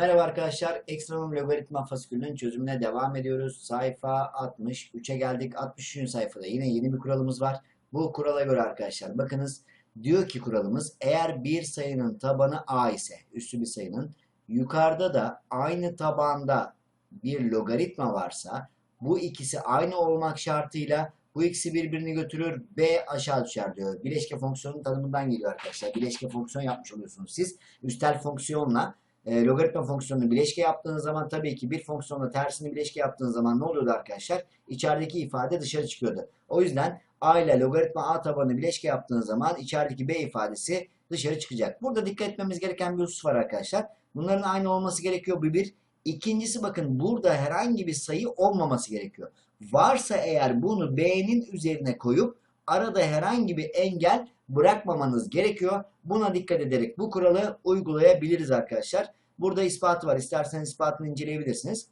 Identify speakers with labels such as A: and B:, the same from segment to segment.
A: Merhaba arkadaşlar. Ekstremum logaritma fasikülünün çözümüne devam ediyoruz. Sayfa 63'e geldik. 63. sayfada yine yeni bir kuralımız var. Bu kurala göre arkadaşlar bakınız diyor ki kuralımız eğer bir sayının tabanı a ise üstü bir sayının yukarıda da aynı tabanda bir logaritma varsa bu ikisi aynı olmak şartıyla bu ikisi birbirini götürür b aşağı düşer diyor. Bileşke fonksiyonun tanımından geliyor arkadaşlar. Bileşke fonksiyon yapmış oluyorsunuz siz. Üstel fonksiyonla e, logaritma fonksiyonunu bileşke yaptığınız zaman tabii ki bir fonksiyonla tersini bileşke yaptığınız zaman ne oluyordu arkadaşlar? İçerideki ifade dışarı çıkıyordu. O yüzden a ile logaritma a tabanını bileşke yaptığınız zaman içerideki b ifadesi dışarı çıkacak. Burada dikkat etmemiz gereken bir husus var arkadaşlar. Bunların aynı olması gerekiyor bu bir. İkincisi bakın burada herhangi bir sayı olmaması gerekiyor. Varsa eğer bunu b'nin üzerine koyup arada herhangi bir engel bırakmamanız gerekiyor. Buna dikkat ederek bu kuralı uygulayabiliriz arkadaşlar. Burada ispatı var. İsterseniz ispatını inceleyebilirsiniz.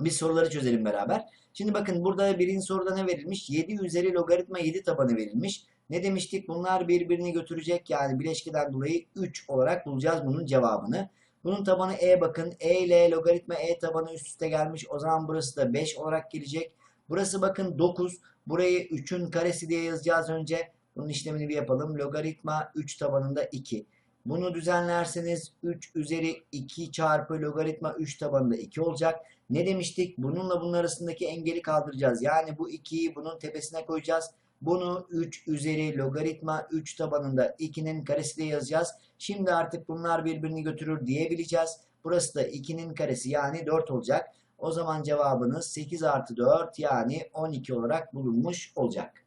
A: Biz soruları çözelim beraber. Şimdi bakın burada birinci soruda ne verilmiş? 7 üzeri logaritma 7 tabanı verilmiş. Ne demiştik? Bunlar birbirini götürecek. Yani bileşkeden dolayı 3 olarak bulacağız bunun cevabını. Bunun tabanı e bakın. E ile logaritma e tabanı üst üste gelmiş. O zaman burası da 5 olarak gelecek. Burası bakın 9. Burayı 3'ün karesi diye yazacağız önce. Bunun işlemini bir yapalım. Logaritma 3 tabanında 2. Bunu düzenlerseniz 3 üzeri 2 çarpı logaritma 3 tabanında 2 olacak. Ne demiştik? Bununla bunun arasındaki engeli kaldıracağız. Yani bu 2'yi bunun tepesine koyacağız. Bunu 3 üzeri logaritma 3 tabanında 2'nin karesi diye yazacağız. Şimdi artık bunlar birbirini götürür diyebileceğiz. Burası da 2'nin karesi yani 4 olacak. O zaman cevabınız 8 artı 4 yani 12 olarak bulunmuş olacak.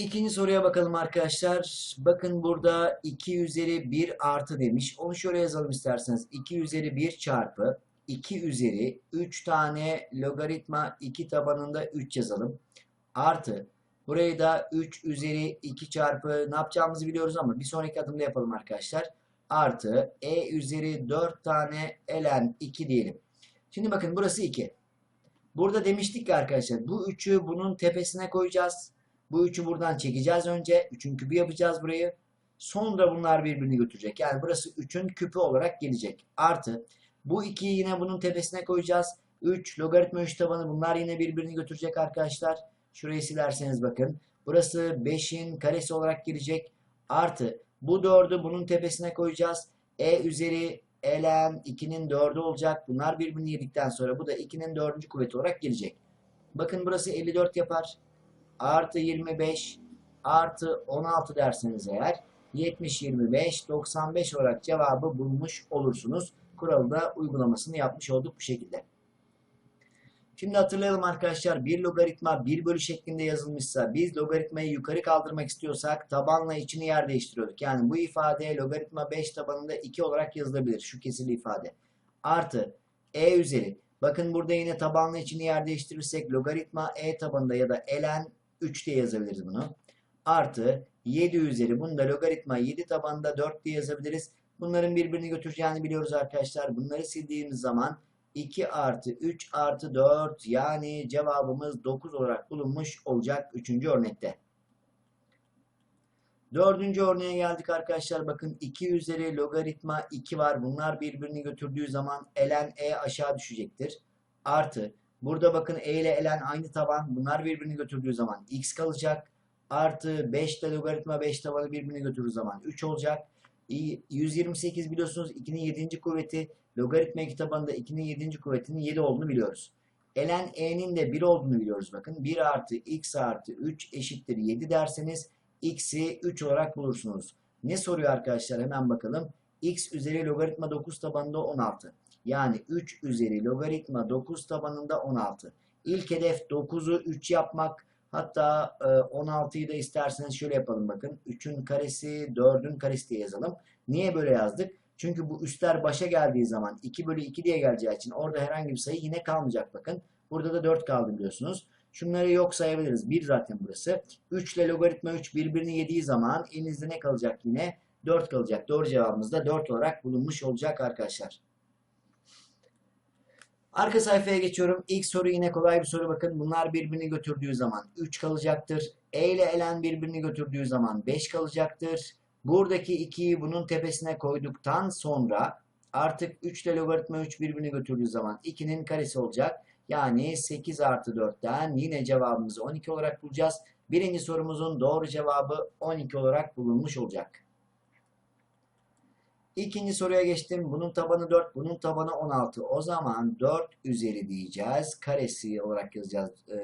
A: İkinci soruya bakalım arkadaşlar. Bakın burada 2 üzeri 1 artı demiş. Onu şöyle yazalım isterseniz. 2 üzeri 1 çarpı 2 üzeri 3 tane logaritma 2 tabanında 3 yazalım. Artı burayı da 3 üzeri 2 çarpı ne yapacağımızı biliyoruz ama bir sonraki adımda yapalım arkadaşlar. Artı e üzeri 4 tane ln 2 diyelim. Şimdi bakın burası 2. Burada demiştik ki arkadaşlar bu 3'ü bunun tepesine koyacağız. Bu üçü buradan çekeceğiz önce. Üçün küpü yapacağız burayı. Sonra bunlar birbirini götürecek. Yani burası 3'ün küpü olarak gelecek. Artı bu 2'yi yine bunun tepesine koyacağız. 3 logaritma 3 tabanı bunlar yine birbirini götürecek arkadaşlar. Şurayı silerseniz bakın. Burası 5'in karesi olarak gelecek. Artı bu 4'ü bunun tepesine koyacağız. E üzeri ln 2'nin 4'ü olacak. Bunlar birbirini yedikten sonra bu da 2'nin 4. kuvveti olarak gelecek. Bakın burası 54 yapar artı 25 artı 16 derseniz eğer 70, 25, 95 olarak cevabı bulmuş olursunuz. Kuralı da uygulamasını yapmış olduk bu şekilde. Şimdi hatırlayalım arkadaşlar bir logaritma 1 bölü şeklinde yazılmışsa biz logaritmayı yukarı kaldırmak istiyorsak tabanla içini yer değiştiriyorduk. Yani bu ifade logaritma 5 tabanında 2 olarak yazılabilir şu kesirli ifade. Artı e üzeri bakın burada yine tabanla içini yer değiştirirsek logaritma e tabanında ya da ln 3 diye yazabiliriz bunu. Artı 7 üzeri bunu da logaritma 7 tabanında 4 diye yazabiliriz. Bunların birbirini götüreceğini biliyoruz arkadaşlar. Bunları sildiğimiz zaman 2 artı 3 artı 4 yani cevabımız 9 olarak bulunmuş olacak 3. örnekte. Dördüncü örneğe geldik arkadaşlar. Bakın 2 üzeri logaritma 2 var. Bunlar birbirini götürdüğü zaman ln e aşağı düşecektir. Artı Burada bakın e ile ln aynı taban. Bunlar birbirini götürdüğü zaman x kalacak. Artı 5 ile logaritma 5 tabanı birbirini götürdüğü zaman 3 olacak. 128 biliyorsunuz 2'nin 7. kuvveti. Logaritma 2 tabanında 2'nin 7. kuvvetinin 7 olduğunu biliyoruz. ln e'nin de 1 olduğunu biliyoruz bakın. 1 artı x artı 3 eşittir 7 derseniz x'i 3 olarak bulursunuz. Ne soruyor arkadaşlar hemen bakalım. x üzeri logaritma 9 tabanında 16. Yani 3 üzeri logaritma 9 tabanında 16. İlk hedef 9'u 3 yapmak. Hatta 16'yı e, da isterseniz şöyle yapalım bakın. 3'ün karesi 4'ün karesi diye yazalım. Niye böyle yazdık? Çünkü bu üstler başa geldiği zaman 2 bölü 2 diye geleceği için orada herhangi bir sayı yine kalmayacak bakın. Burada da 4 kaldı biliyorsunuz. Şunları yok sayabiliriz. 1 zaten burası. 3 ile logaritma 3 birbirini yediği zaman elinizde ne kalacak yine? 4 kalacak. Doğru cevabımız da 4 olarak bulunmuş olacak arkadaşlar. Arka sayfaya geçiyorum. İlk soru yine kolay bir soru bakın. Bunlar birbirini götürdüğü zaman 3 kalacaktır. E ile ln birbirini götürdüğü zaman 5 kalacaktır. Buradaki 2'yi bunun tepesine koyduktan sonra artık 3 ile logaritma 3 birbirini götürdüğü zaman 2'nin karesi olacak. Yani 8 artı 4'ten yine cevabımızı 12 olarak bulacağız. Birinci sorumuzun doğru cevabı 12 olarak bulunmuş olacak. İkinci soruya geçtim. Bunun tabanı 4, bunun tabanı 16. O zaman 4 üzeri diyeceğiz. Karesi olarak yazacağız e,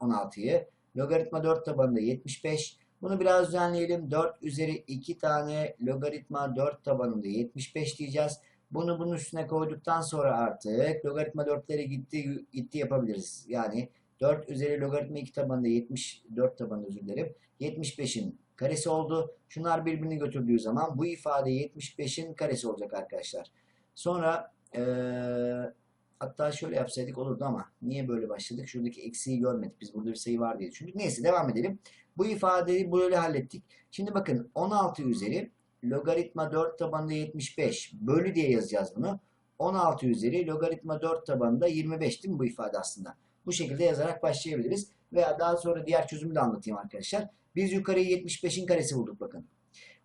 A: 16'yı. Logaritma 4 tabanında 75. Bunu biraz düzenleyelim. 4 üzeri 2 tane logaritma 4 tabanında 75 diyeceğiz. Bunu bunun üstüne koyduktan sonra artık logaritma 4'leri gitti, gitti yapabiliriz. Yani 4 üzeri logaritma 2 tabanında 74 tabanında özür dilerim. 75'in karesi oldu. Şunlar birbirini götürdüğü zaman bu ifade 75'in karesi olacak arkadaşlar. Sonra ee, hatta şöyle yapsaydık olurdu ama niye böyle başladık? Şuradaki eksiği görmedik. Biz burada bir sayı var diye düşündük. Neyse devam edelim. Bu ifadeyi böyle hallettik. Şimdi bakın 16 üzeri logaritma 4 tabanında 75 bölü diye yazacağız bunu. 16 üzeri logaritma 4 tabanında 25 değil mi bu ifade aslında? Bu şekilde yazarak başlayabiliriz. Veya daha sonra diğer çözümü de anlatayım arkadaşlar. Biz yukarıyı 75'in karesi bulduk bakın.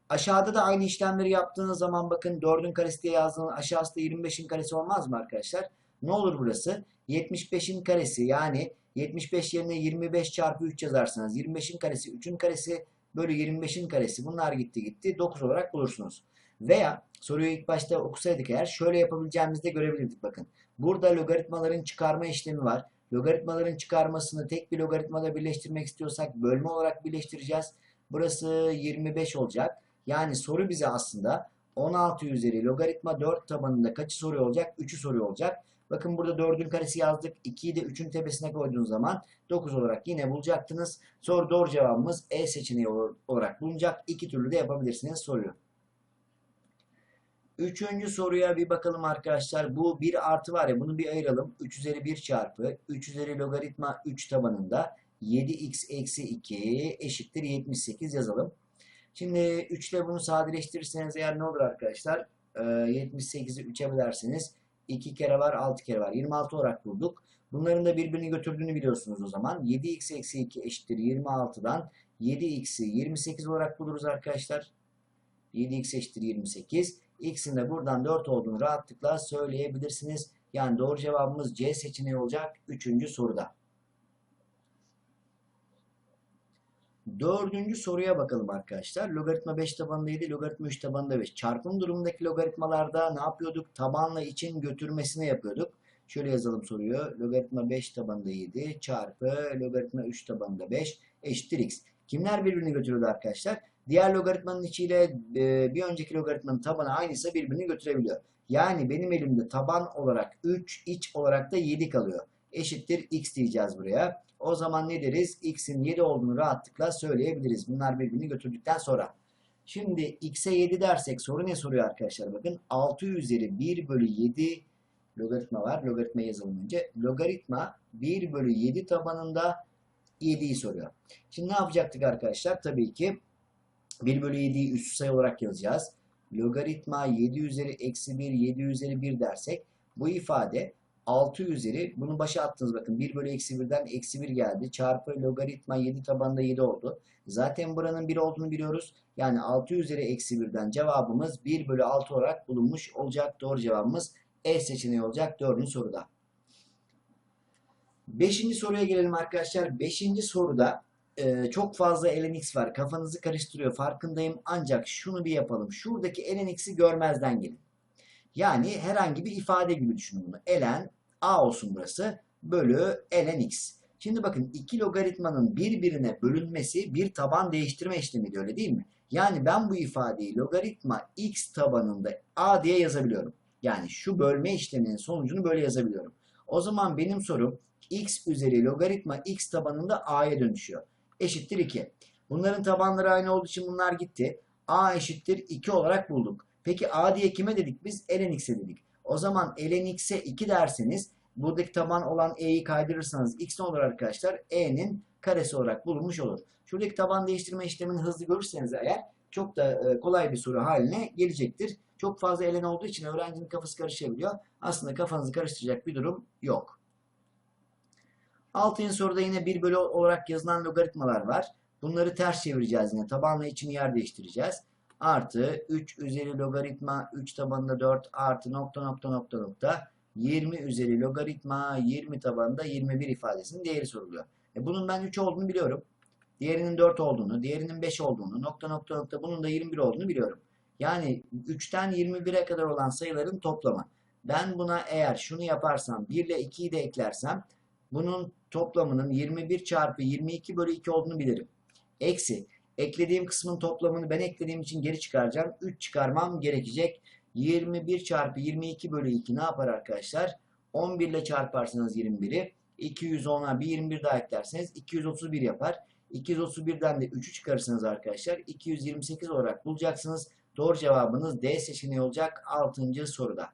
A: Aşağıda da aynı işlemleri yaptığınız zaman bakın 4'ün karesi diye yazdığınız aşağısı da 25'in karesi olmaz mı arkadaşlar? Ne olur burası? 75'in karesi yani 75 yerine 25 çarpı 3 yazarsanız 25'in karesi 3'ün karesi bölü 25'in karesi bunlar gitti gitti 9 olarak bulursunuz. Veya soruyu ilk başta okusaydık eğer şöyle yapabileceğimizi de görebilirdik bakın. Burada logaritmaların çıkarma işlemi var. Logaritmaların çıkarmasını tek bir logaritmada birleştirmek istiyorsak bölme olarak birleştireceğiz. Burası 25 olacak. Yani soru bize aslında 16 üzeri logaritma 4 tabanında kaçı soruyor olacak? 3'ü soruyor olacak. Bakın burada 4'ün karesi yazdık. 2'yi de 3'ün tepesine koyduğunuz zaman 9 olarak yine bulacaktınız. Soru doğru cevabımız E seçeneği olarak bulunacak. İki türlü de yapabilirsiniz soruyu. Üçüncü soruya bir bakalım arkadaşlar. Bu bir artı var ya bunu bir ayıralım. 3 üzeri 1 çarpı 3 üzeri logaritma 3 tabanında 7x eksi 2 eşittir 78 yazalım. Şimdi 3 ile bunu sadeleştirirseniz eğer ne olur arkadaşlar? Ee, 78'i 3'e bölerseniz 2 kere var 6 kere var. 26 olarak bulduk. Bunların da birbirini götürdüğünü biliyorsunuz o zaman. 7x eksi 2 eşittir 26'dan 7x'i 28 olarak buluruz arkadaşlar. 7x eşittir 28. X'in de buradan 4 olduğunu rahatlıkla söyleyebilirsiniz. Yani doğru cevabımız C seçeneği olacak 3. soruda. Dördüncü soruya bakalım arkadaşlar. Logaritma 5 tabanında 7, logaritma 3 tabanında 5. Çarpım durumundaki logaritmalarda ne yapıyorduk? Tabanla için götürmesini yapıyorduk. Şöyle yazalım soruyu. Logaritma 5 tabanında 7 çarpı logaritma 3 tabanında 5 eşittir x. Kimler birbirini götürüyordu arkadaşlar? Diğer logaritmanın içiyle e, bir önceki logaritmanın tabanı aynıysa birbirini götürebiliyor. Yani benim elimde taban olarak 3, iç olarak da 7 kalıyor. Eşittir x diyeceğiz buraya. O zaman ne deriz? x'in 7 olduğunu rahatlıkla söyleyebiliriz. Bunlar birbirini götürdükten sonra. Şimdi x'e 7 dersek soru ne soruyor arkadaşlar? Bakın 6 üzeri 1 bölü 7 logaritma var. Logaritma yazalım önce. Logaritma 1 bölü 7 tabanında 7'yi soruyor. Şimdi ne yapacaktık arkadaşlar? Tabii ki 1 bölü 7'yi üst sayı olarak yazacağız. Logaritma 7 üzeri eksi 1, 7 üzeri 1 dersek bu ifade 6 üzeri bunu başa attınız bakın 1 bölü eksi 1'den eksi 1 geldi. Çarpı logaritma 7 tabanında 7 oldu. Zaten buranın 1 olduğunu biliyoruz. Yani 6 üzeri eksi 1'den cevabımız 1 bölü 6 olarak bulunmuş olacak. Doğru cevabımız E seçeneği olacak 4. soruda. 5. soruya gelelim arkadaşlar. 5. soruda e, çok fazla ln x var. Kafanızı karıştırıyor farkındayım. Ancak şunu bir yapalım. Şuradaki ln x'i görmezden gelin. Yani herhangi bir ifade gibi düşünün bunu. ln a olsun burası bölü ln x. Şimdi bakın iki logaritmanın birbirine bölünmesi bir taban değiştirme işlemi öyle değil mi? Yani ben bu ifadeyi logaritma x tabanında a diye yazabiliyorum. Yani şu bölme işleminin sonucunu böyle yazabiliyorum. O zaman benim sorum x üzeri logaritma x tabanında a'ya dönüşüyor. Eşittir 2. Bunların tabanları aynı olduğu için bunlar gitti. a eşittir 2 olarak bulduk. Peki a diye kime dedik biz? ln x'e dedik. O zaman ln x'e 2 derseniz buradaki taban olan e'yi kaydırırsanız x ne olur arkadaşlar? e'nin karesi olarak bulunmuş olur. Şuradaki taban değiştirme işlemini hızlı görürseniz eğer çok da kolay bir soru haline gelecektir. Çok fazla ln olduğu için öğrencinin kafası karışabiliyor. Aslında kafanızı karıştıracak bir durum yok. Altıncı soruda yine 1 bölü olarak yazılan logaritmalar var. Bunları ters çevireceğiz yine. Tabanla içini yer değiştireceğiz. artı 3 üzeri logaritma 3 tabanında 4 artı nokta nokta nokta nokta 20 üzeri logaritma 20 tabanında 21 ifadesinin değeri soruluyor. E bunun ben 3 olduğunu biliyorum. Diğerinin 4 olduğunu, diğerinin 5 olduğunu, nokta nokta nokta bunun da 21 olduğunu biliyorum. Yani 3'ten 21'e kadar olan sayıların toplamı. Ben buna eğer şunu yaparsam 1 ile 2'yi de eklersem bunun toplamının 21 çarpı 22 bölü 2 olduğunu bilirim. Eksi eklediğim kısmın toplamını ben eklediğim için geri çıkaracağım. 3 çıkarmam gerekecek. 21 çarpı 22 bölü 2 ne yapar arkadaşlar? 11 ile çarparsanız 21'i 210'a bir 21 daha eklerseniz 231 yapar. 231'den de 3'ü çıkarırsanız arkadaşlar 228 olarak bulacaksınız. Doğru cevabınız D seçeneği olacak 6. soruda.